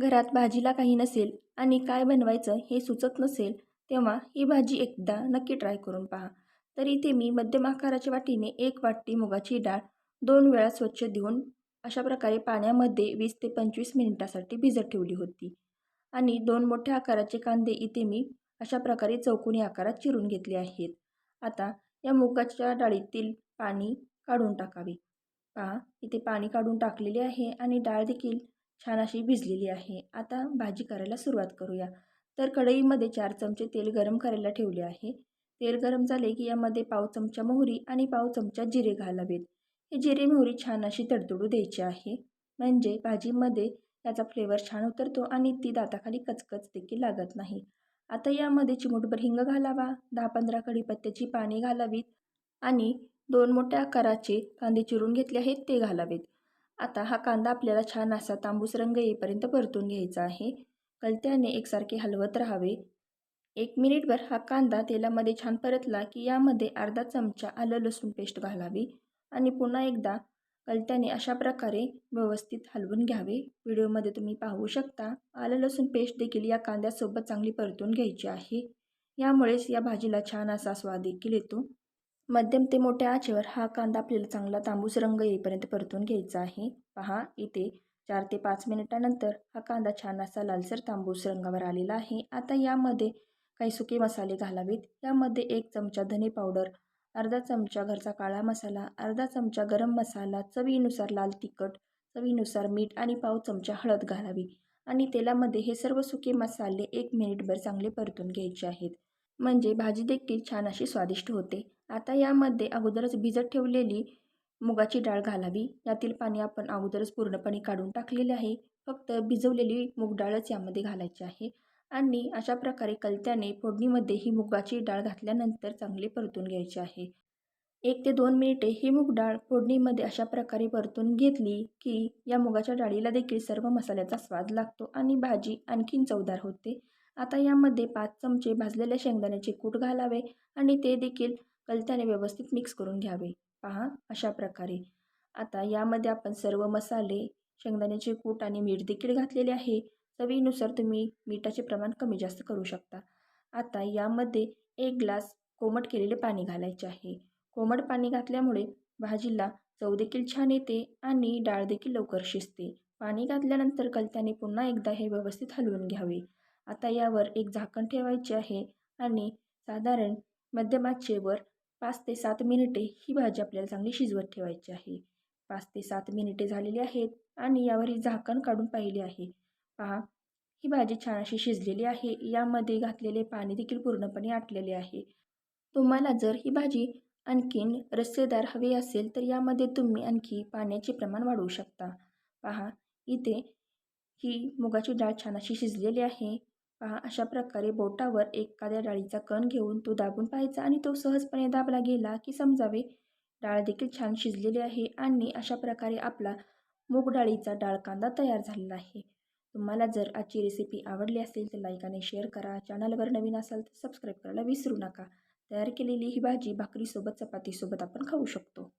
घरात भाजीला काही नसेल आणि काय बनवायचं हे सुचत नसेल तेव्हा ही भाजी एकदा नक्की ट्राय करून पहा. तर इथे मी मध्यम आकाराच्या वाटीने एक वाटी मुगाची डाळ दोन वेळा स्वच्छ देऊन अशा प्रकारे पाण्यामध्ये वीस ते पंचवीस मिनिटासाठी भिजत ठेवली होती. आणि दोन मोठ्या आकाराचे कांदे इथे मी अशा प्रकारे चौकोनी आकारात चिरून घेतले आहेत. आता या मुगाच्या डाळीतील पाणी काढून टाकावे. पहा इथे पाणी काढून टाकलेले आहे आणि डाळ देखील छान अशी भिजलेली आहे. आता भाजी करायला सुरुवात करूया. तर कढईमध्ये चार चमचे तेल गरम करायला ठेवले आहे. तेल गरम झाले की यामध्ये पाव चमचा मोहरी आणि पाव चमचा जिरे घालावेत हे जिरे मोहरी छान अशी तडतडू द्यायची आहे. म्हणजे भाजीमध्ये त्याचा फ्लेवर छान उतरतो आणि ती दाताखाली कचकच देखील लागत नाही. आता यामध्ये चिमूटभर हिंग घालावा. दहा पंधरा कढीपत्त्याची पाने घालावीत आणि दोन मोठ्या आकाराचे कांदे चिरून घेतले आहेत ते घालावेत. आता हा कांदा आपल्याला छान असा तांबूस रंग येईपर्यंत परतून घ्यायचा आहे. कलत्याने एकसारखे हलवत राहावे. एक मिनिटभर हा कांदा तेलामध्ये छान परतला की यामध्ये अर्धा चमचा आलं लसूण पेस्ट घालावी आणि पुन्हा एकदा कलत्याने अशा प्रकारे व्यवस्थित हलवून घ्यावे. व्हिडिओमध्ये तुम्ही पाहू शकता आलं लसूण पेस्ट देखील या कांद्यासोबत चांगली परतून घ्यायची आहे. यामुळेच या भाजीला छान असा स्वाद देखील येतो. मध्यम ते मोठ्या आचेवर हा कांदा आपल्याला चांगला तांबूस रंग येईपर्यंत परतून घ्यायचा आहे. पहा इथे चार ते पाच मिनिटानंतर हा कांदा छान असा लालसर तांबूस रंगावर आलेला आहे. आता यामध्ये काही सुके मसाले घालावेत. यामध्ये एक चमचा धने पावडर अर्धा चमचा घरचा काळा मसाला अर्धा चमचा गरम मसाला चवीनुसार लाल तिखट चवीनुसार मीठ आणि पाव चमचा हळद घालावी. आणि तेलामध्ये हे सर्व सुके मसाले एक मिनिटभर चांगले परतून घ्यायचे आहेत. म्हणजे भाजी देखील छान अशी स्वादिष्ट होते. आता यामध्ये अगोदरच भिजत ठेवलेली मुगाची डाळ घालावी. यातील पाणी आपण अगोदरच पूर्णपणे काढून टाकलेले आहे. फक्त भिजवलेली मूग डाळच यामध्ये घालायची आहे. आणि अशा प्रकारे कलत्याने फोडणीमध्ये ही मुगाची डाळ घातल्यानंतर चांगले परतून घ्यायची आहे. एक ते दोन मिनिटे ही मूग डाळ फोडणीमध्ये अशा प्रकारे परतून घेतली की या मुगाच्या डाळीला देखील सर्व मसाल्याचा स्वाद लागतो आणि भाजी आणखीन चवदार होते. आता यामध्ये पाच चमचे भाजलेल्या शेंगदाण्याचे कूट घालावे आणि ते देखील कलत्याने व्यवस्थित मिक्स करून घ्यावे. पहा अशा प्रकारे. आता यामध्ये आपण सर्व मसाले शेंगदाण्याचे कूट आणि मीठ देखील घातलेले आहे. चवीनुसार तुम्ही मिठाचे प्रमाण कमी जास्त करू शकता. आता यामध्ये एक ग्लास कोमट केलेले पाणी घालायचे आहे. कोमट पाणी घातल्यामुळे भाजीला चव देखील छान येते आणि डाळ देखील लवकर शिजते. पाणी घातल्यानंतर कलत्याने पुन्हा एकदा हे व्यवस्थित हलवून घ्यावे. आता यावर एक झाकण ठेवायचे आहे आणि साधारण मध्यमाचेवर पाच ते सात मिनिटे ही भाजी आपल्याला चांगली शिजवत ठेवायची आहे. पाच ते सात मिनिटे झालेली आहेत आणि यावर ही झाकण काढून पाहिले आहे. पहा ही भाजी छान अशी शिजलेली आहे. यामध्ये घातलेले पाणी देखील पूर्णपणे आटलेले आहे. तुम्हाला जर ही भाजी आणखीन रस्सेदार हवी असेल तर यामध्ये तुम्ही आणखी पाण्याचे प्रमाण वाढवू शकता. पहा इथे ही मुगाची डाळ छान अशी शिजलेली आहे. पहा अशा प्रकारे बोटावर एखाद्या डाळीचा कण घेऊन तो दाबून पाहायचा आणि तो सहजपणे दाबला गेला की समजावे डाळ देखील छान शिजलेली आहे आणि अशा प्रकारे आपला मूग डाळीचा डाळ कांदा तयार झालेला आहे. तुम्हाला जर आजची रेसिपी आवडली असेल तर लाईक आणि शेअर करा. चॅनलवर नवीन असाल तर सबस्क्राईब करायला विसरू नका. तयार केलेली ही भाजी भाकरीसोबत चपातीसोबत आपण खाऊ शकतो.